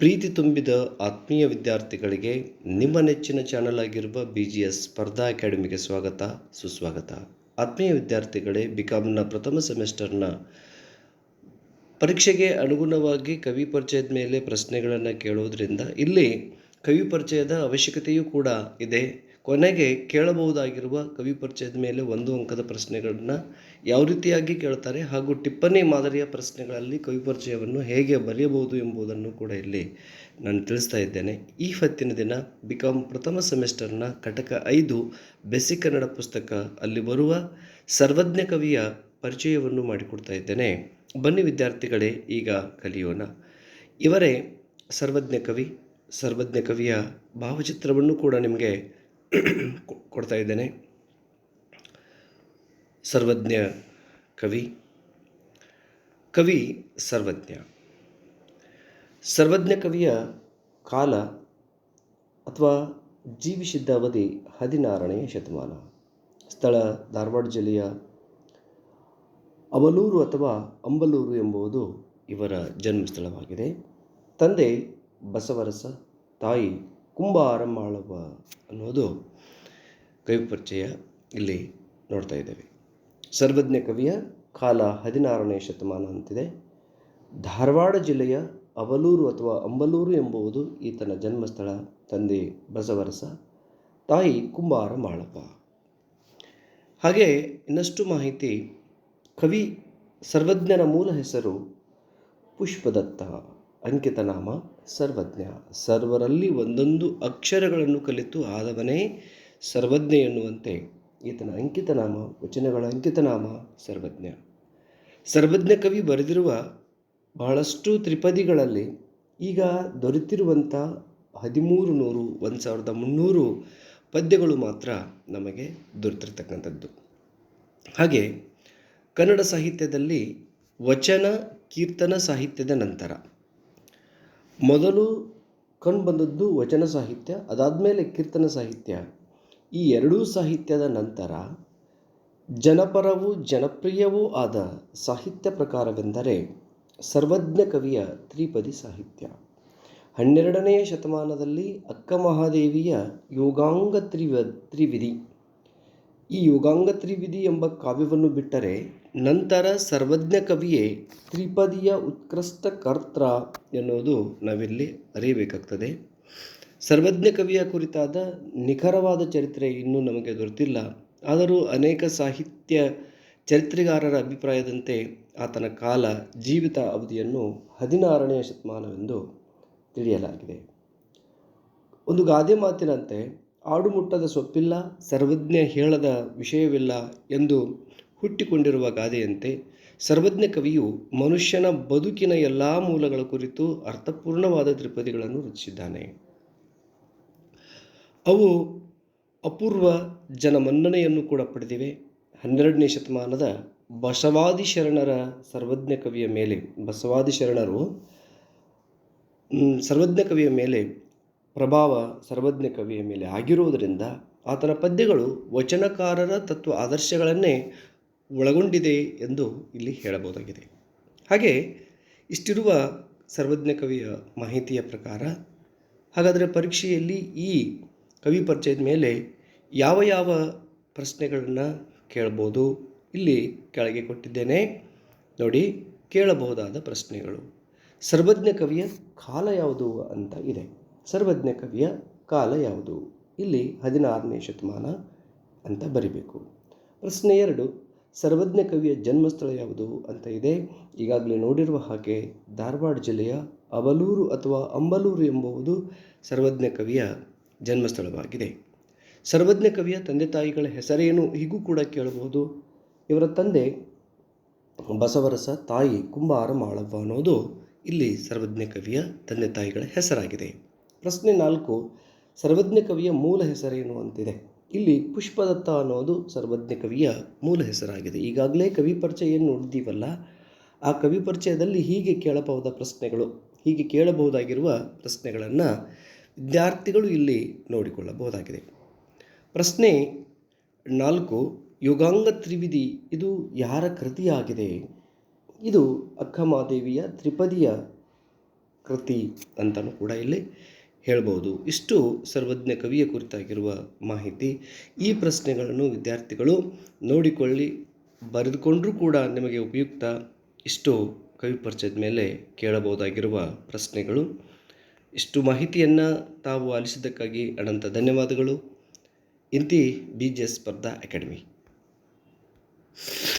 ಪ್ರೀತಿ ತುಂಬಿದ ಆತ್ಮೀಯ ವಿದ್ಯಾರ್ಥಿಗಳಿಗೆ ನಿಮ್ಮ ನೆಚ್ಚಿನ ಚಾನಲ್ ಆಗಿರುವ ಬಿ ಜಿ ಎಸ್ ಸ್ಪರ್ಧಾ ಅಕಾಡೆಮಿಗೆ ಸ್ವಾಗತ, ಸುಸ್ವಾಗತ. ಆತ್ಮೀಯ ವಿದ್ಯಾರ್ಥಿಗಳೇ ಬಿಕಾಮ್ನ ಪ್ರಥಮ ಸೆಮಿಸ್ಟರ್ನ ಪರೀಕ್ಷೆಗೆ ಅನುಗುಣವಾಗಿ ಕವಿ ಪರಿಚಯದ ಮೇಲೆ ಪ್ರಶ್ನೆಗಳನ್ನು ಕೇಳುವುದರಿಂದ ಇಲ್ಲಿ ಕವಿ ಪರಿಚಯದ ಅವಶ್ಯಕತೆಯೂ ಕೂಡ ಇದೆ. ಕೊನೆಗೆ ಕೇಳಬಹುದಾಗಿರುವ ಕವಿ ಪರಿಚಯದ ಮೇಲೆ ಒಂದು ಅಂಕದ ಪ್ರಶ್ನೆಗಳನ್ನು ಯಾವ ರೀತಿಯಾಗಿ ಕೇಳ್ತಾರೆ ಹಾಗೂ ಟಿಪ್ಪಣಿ ಮಾದರಿಯ ಪ್ರಶ್ನೆಗಳಲ್ಲಿ ಕವಿ ಪರಿಚಯವನ್ನು ಹೇಗೆ ಬರೆಯಬಹುದು ಎಂಬುದನ್ನು ಕೂಡ ಇಲ್ಲಿ ನಾನು ತಿಳಿಸ್ತಾ ಇದ್ದೇನೆ. ಈ ಹೊತ್ತಿನ ದಿನ ಬಿ ಕಾಮ್ ಪ್ರಥಮ ಸೆಮಿಸ್ಟರ್ನ ಘಟಕ ಐದು ಬೇಸಿಕ್ ಕನ್ನಡ ಪುಸ್ತಕ ಅಲ್ಲಿ ಬರುವ ಸರ್ವಜ್ಞ ಕವಿಯ ಪರಿಚಯವನ್ನು ಮಾಡಿಕೊಡ್ತಾ ಇದ್ದೇನೆ. ಬನ್ನಿ ವಿದ್ಯಾರ್ಥಿಗಳೇ, ಈಗ ಕಲಿಯೋಣ. ಇವರೇ ಸರ್ವಜ್ಞ ಕವಿ. ಸರ್ವಜ್ಞ ಕವಿಯ ಭಾವಚಿತ್ರವನ್ನು ಕೂಡ ನಿಮಗೆ ಕೊಡ್ತಾ ಇದ್ದೇನೆ. ಸರ್ವಜ್ಞ ಕವಿ. ಕವಿ ಸರ್ವಜ್ಞ. ಸರ್ವಜ್ಞ ಕವಿಯ ಕಾಲ ಅಥವಾ ಜೀವಿಸಿದ್ದ ಅವಧಿ ಹದಿನಾರನೆಯ ಶತಮಾನ. ಸ್ಥಳ ಧಾರವಾಡ ಜಿಲ್ಲೆಯ ಅವಲೂರು ಅಥವಾ ಅಂಬಲೂರು ಎಂಬುದು ಇವರ ಜನ್ಮಸ್ಥಳವಾಗಿದೆ. ತಂದೆ ಬಸವರಸ, ತಾಯಿ ಕುಂಬಾರಮ್ಮಾಳವ್ವ ಅನ್ನೋದು ಕವಿಪರಿಚಯ ಇಲ್ಲಿ ನೋಡ್ತಾ ಇದ್ದೇವೆ. ಸರ್ವಜ್ಞ ಕವಿಯ ಕಾಲ ಹದಿನಾರನೇ ಶತಮಾನ ಅಂತಿದೆ. ಧಾರವಾಡ ಜಿಲ್ಲೆಯ ಅವಲೂರು ಅಥವಾ ಅಂಬಲೂರು ಎಂಬುದು ಈತನ ಜನ್ಮಸ್ಥಳ, ತಂದೆ ಬಸವರಸ, ತಾಯಿ ಕುಂಬಾರ ಮಾಳಪ್ಪ ಹಾಗೆ ಇನ್ನಷ್ಟು ಮಾಹಿತಿ ಕವಿ ಸರ್ವಜ್ಞನ ಮೂಲ ಹೆಸರು ಪುಷ್ಪದತ್ತ. ಅಂಕಿತನಾಮ ಸರ್ವಜ್ಞ. ಸರ್ವರಲ್ಲಿ ಒಂದೊಂದು ಅಕ್ಷರಗಳನ್ನು ಕಲಿತು ಆದವನೇ ಸರ್ವಜ್ಞ ಎನ್ನುವಂತೆ. ಈತನ ಅಂಕಿತನಾಮ, ವಚನಗಳ ಅಂಕಿತನಾಮ ಸರ್ವಜ್ಞ. ಸರ್ವಜ್ಞ ಕವಿ ಬರೆದಿರುವ ಬಹಳಷ್ಟು ತ್ರಿಪದಿಗಳಲ್ಲಿ ಈಗ ದೊರೆತಿರುವಂಥ ಹದಿಮೂರು ನೂರು, ಒಂದು ಸಾವಿರದ ಮುನ್ನೂರು ಪದ್ಯಗಳು ಮಾತ್ರ ನಮಗೆ ದೊರೆತಿರ್ತಕ್ಕಂಥದ್ದು. ಹಾಗೆ ಕನ್ನಡ ಸಾಹಿತ್ಯದಲ್ಲಿ ವಚನ, ಕೀರ್ತನ ಸಾಹಿತ್ಯದ ನಂತರ ಮೊದಲು ಕಂಡುಬಂದದ್ದು ವಚನ ಸಾಹಿತ್ಯ, ಅದಾದಮೇಲೆ ಕೀರ್ತನ ಸಾಹಿತ್ಯ. ಈ ಎರಡೂ ಸಾಹಿತ್ಯದ ನಂತರ ಜನಪರವೂ ಜನಪ್ರಿಯವೂ ಆದ ಸಾಹಿತ್ಯ ಪ್ರಕಾರವೆಂದರೆ ಸರ್ವಜ್ಞ ಕವಿಯ ತ್ರಿಪದಿ ಸಾಹಿತ್ಯ. ಹನ್ನೆರಡನೆಯ ಶತಮಾನದಲ್ಲಿ ಅಕ್ಕ ಮಹಾದೇವಿಯ ಯೋಗಾಂಗ ತ್ರಿವ, ತ್ರಿವಿಧಿ. ಈ ಯೋಗಾಂಗ ತ್ರಿವಿಧಿ ಎಂಬ ಕಾವ್ಯವನ್ನು ಬಿಟ್ಟರೆ ನಂತರ ಸರ್ವಜ್ಞ ಕವಿಯೇ ತ್ರಿಪದಿಯ ಉತ್ಕೃಷ್ಟ ಕರ್ತ್ರ ಎನ್ನುವುದು ನಾವಿಲ್ಲಿ ಅರಿಯಬೇಕಾಗ್ತದೆ. ಸರ್ವಜ್ಞ ಕವಿಯ ಕುರಿತಾದ ನಿಖರವಾದ ಚರಿತ್ರೆ ಇನ್ನೂ ನಮಗೆ ದೊರೆತಿಲ್ಲ. ಆದರೂ ಅನೇಕ ಸಾಹಿತ್ಯ ಚರಿತ್ರೆಗಾರರ ಅಭಿಪ್ರಾಯದಂತೆ ಆತನ ಕಾಲ ಜೀವಿತ ಅವಧಿಯನ್ನು ಹದಿನಾರನೆಯ ಶತಮಾನವೆಂದು ತಿಳಿಯಲಾಗಿದೆ. ಒಂದು ಗಾದೆ ಮಾತಿನಂತೆ, ಆಡುಮುಟ್ಟದ ಸೊಪ್ಪಿಲ್ಲ, ಸರ್ವಜ್ಞ ಹೇಳದ ವಿಷಯವಿಲ್ಲ ಎಂದು ಹುಟ್ಟಿಕೊಂಡಿರುವ ಗಾದೆಯಂತೆ ಸರ್ವಜ್ಞ ಕವಿಯು ಮನುಷ್ಯನ ಬದುಕಿನ ಎಲ್ಲ ಮೂಲಗಳ ಕುರಿತು ಅರ್ಥಪೂರ್ಣವಾದ ತ್ರಿಪದಿಗಳನ್ನು ರಚಿಸಿದ್ದಾನೆ. ಅವು ಅಪೂರ್ವ ಜನಮನ್ನಣೆಯನ್ನು ಕೂಡ ಪಡೆದಿವೆ. ಹನ್ನೆರಡನೇ ಶತಮಾನದ ಬಸವಾದಿ ಶರಣರ ಸರ್ವಜ್ಞ ಕವಿಯ ಮೇಲೆ ಬಸವಾದಿ ಶರಣರು ಸರ್ವಜ್ಞ ಕವಿಯ ಮೇಲೆ ಪ್ರಭಾವ ಸರ್ವಜ್ಞ ಕವಿಯ ಮೇಲೆ ಆಗಿರುವುದರಿಂದ ಆತನ ಪದ್ಯಗಳು ವಚನಕಾರರ ತತ್ವ ಆದರ್ಶಗಳನ್ನೇ ಒಳಗೊಂಡಿದೆ ಎಂದು ಇಲ್ಲಿ ಹೇಳಬಹುದಾಗಿದೆ. ಹಾಗೆ ಇಷ್ಟಿರುವ ಸರ್ವಜ್ಞ ಕವಿಯ ಮಾಹಿತಿಯ ಪ್ರಕಾರ ಹಾಗಾದರೆ ಪರೀಕ್ಷೆಯಲ್ಲಿ ಈ ಕವಿ ಪರಿಚಯದ ಮೇಲೆ ಯಾವ ಯಾವ ಪ್ರಶ್ನೆಗಳನ್ನು ಕೇಳ್ಬೋದು ಇಲ್ಲಿ ಕೆಳಗೆ ಕೊಟ್ಟಿದ್ದೇನೆ. ನೋಡಿ, ಕೇಳಬಹುದಾದ ಪ್ರಶ್ನೆಗಳು. ಸರ್ವಜ್ಞ ಕವಿಯ ಕಾಲ ಯಾವುದು ಅಂತ ಇದೆ. ಸರ್ವಜ್ಞ ಕವಿಯ ಕಾಲ ಯಾವುದು? ಇಲ್ಲಿ ಹದಿನಾರನೇ ಶತಮಾನ ಅಂತ ಬರಿಬೇಕು. ಪ್ರಶ್ನೆ ಎರಡು. ಸರ್ವಜ್ಞ ಕವಿಯ ಜನ್ಮಸ್ಥಳ ಯಾವುದು ಅಂತ ಇದೆ. ಈಗಾಗಲೇ ನೋಡಿರುವ ಹಾಗೆ ಧಾರವಾಡ ಜಿಲ್ಲೆಯ ಅವಲೂರು ಅಥವಾ ಅಂಬಲೂರು ಎಂಬುವುದು ಸರ್ವಜ್ಞ ಕವಿಯ ಜನ್ಮಸ್ಥಳವಾಗಿದೆ. ಸರ್ವಜ್ಞ ಕವಿಯ ತಂದೆ ತಾಯಿಗಳ ಹೆಸರೇನು ಹೀಗೂ ಕೂಡ ಕೇಳಬಹುದು. ಇವರ ತಂದೆ ಬಸವರಸ, ತಾಯಿ ಕುಂಬಾರ ಮಾಳವ್ವ ಅನ್ನೋದು ಇಲ್ಲಿ ಸರ್ವಜ್ಞ ಕವಿಯ ತಂದೆ ತಾಯಿಗಳ ಹೆಸರಾಗಿದೆ. ಪ್ರಶ್ನೆ ನಾಲ್ಕು, ಸರ್ವಜ್ಞ ಕವಿಯ ಮೂಲ ಹೆಸರೇನು ಅಂತಿದೆ. ಇಲ್ಲಿ ಪುಷ್ಪದತ್ತ ಅನ್ನೋದು ಸರ್ವಜ್ಞ ಕವಿಯ ಮೂಲ ಹೆಸರಾಗಿದೆ. ಈಗಾಗಲೇ ಕವಿ ಪರಿಚಯ ಏನು ನೋಡಿದ್ದೀವಲ್ಲ, ಆ ಕವಿ ಪರಿಚಯದಲ್ಲಿ ಹೀಗೆ ಕೇಳಬಹುದ ಪ್ರಶ್ನೆಗಳು, ಹೀಗೆ ಕೇಳಬಹುದಾಗಿರುವ ಪ್ರಶ್ನೆಗಳನ್ನು ವಿದ್ಯಾರ್ಥಿಗಳು ಇಲ್ಲಿ ನೋಡಿಕೊಳ್ಳಬಹುದಾಗಿದೆ. ಪ್ರಶ್ನೆ ನಾಲ್ಕು, ಯೋಗಾಂಗ ತ್ರಿವಿಧಿ, ಇದು ಯಾರ ಕೃತಿಯಾಗಿದೆ? ಇದು ಅಕ್ಕಮಾದೇವಿಯ ತ್ರಿಪದಿಯ ಕೃತಿ ಅಂತಲೂ ಕೂಡ ಇಲ್ಲಿ ಹೇಳ್ಬೋದು. ಇಷ್ಟು ಸರ್ವಜ್ಞ ಕವಿಯ ಕುರಿತಾಗಿರುವ ಮಾಹಿತಿ. ಈ ಪ್ರಶ್ನೆಗಳನ್ನು ವಿದ್ಯಾರ್ಥಿಗಳು ನೋಡಿಕೊಳ್ಳಿ. ಬರೆದುಕೊಂಡರೂ ಕೂಡ ನಿಮಗೆ ಉಪಯುಕ್ತ. ಇಷ್ಟು ಕವಿ ಪರಿಚಯದ ಮೇಲೆ ಕೇಳಬಹುದಾಗಿರುವ ಪ್ರಶ್ನೆಗಳು. ಇಷ್ಟು ಮಾಹಿತಿಯನ್ನು ತಾವು ಆಲಿಸಿದ್ದಕ್ಕಾಗಿ ಅನಂತ ಧನ್ಯವಾದಗಳು. ಇಂತಿ, ಬಿ ಜೆ ಸ್ಪರ್ಧಾ ಅಕಾಡೆಮಿ.